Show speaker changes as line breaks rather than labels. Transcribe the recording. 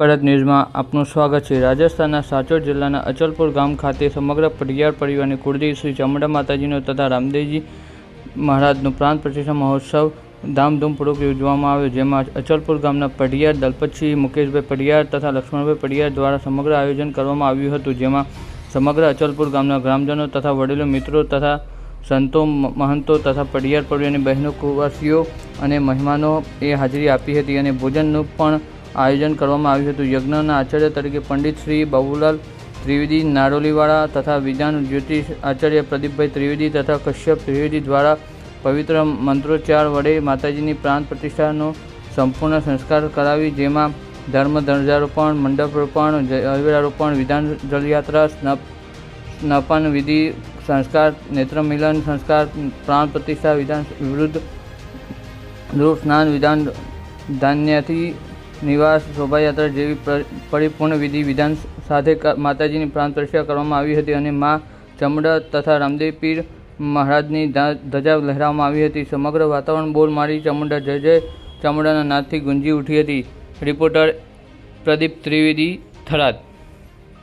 પરત ન્યૂઝમાં આપનું સ્વાગત છે. રાજસ્થાનના સાચોર જિલ્લાના અચલપુર ગામ ખાતે સમગ્ર પડિયાર પરિવારની કુળદેવી શ્રી ચામુંડા માતાજીનો તથા રામદેવજી મહારાજનો પ્રાણ પ્રતિષ્ઠા મહોત્સવ ધામધૂમપૂર્વક યોજવામાં આવ્યો, જેમાં અચલપુર ગામના પડિયાર દલપતસિંહ, મુકેશભાઈ પઢિયાર તથા લક્ષ્મણભાઈ પડિયાર દ્વારા સમગ્ર આયોજન કરવામાં આવ્યું હતું, જેમાં સમગ્ર અચલપુર ગામના ગ્રામજનો તથા વડીલો, મિત્રો તથા સંતો મહંતો તથા પડિયાર પરિવારની બહેનો, કુવાસીઓ અને મહેમાનોએ હાજરી આપી હતી અને ભોજનનું પણ આયોજન કરવામાં આવ્યું હતું યજ્ઞના આચાર્ય તરીકે પંડિત શ્રી બાબુલાલ ત્રિવેદી નારોલીવાળા તથા વિધાન જ્યોતિષ આચાર્ય પ્રદીપભાઈ ત્રિવેદી તથા કશ્યપ ત્રિવેદી દ્વારા પવિત્ર મંત્રોચ્ચાર વડે માતાજીની પ્રાણ પ્રતિષ્ઠાનો સંપૂર્ણ સંસ્કાર કરાવી, જેમાં ધર્મ, ધ્વજારોપણ, મંડપરોપણ જયવીરારોપણ વિધાન જલયાત્રા સ્નપ સ્નપન વિધિ સંસ્કાર, નેત્રમિલન સંસ્કાર, પ્રાણ પ્રતિષ્ઠા વિધાન, વિરુદ્ધ ધ્રુવ સ્નાન વિધાન, ધાન્યથી નિવાસ, શોભાયાત્રા જેવી પ્ર- પરિપૂર્ણ વિધિ વિધાન સાથે માતાજીની પ્રાણ પ્રતિષ્ઠા કરવામાં આવી હતી અને મા ચમડા તથા રામદેવ પીર મહારાજની ધજા લહેરાવવામાં આવી હતી. સમગ્ર વાતાવરણ બોલ મારી ચમડા, જય જય. ચામુંડાના નાદથી ગુંજી ઉઠી હતી. રિપોર્ટર પ્રદીપ ત્રિવેદી થરાદ.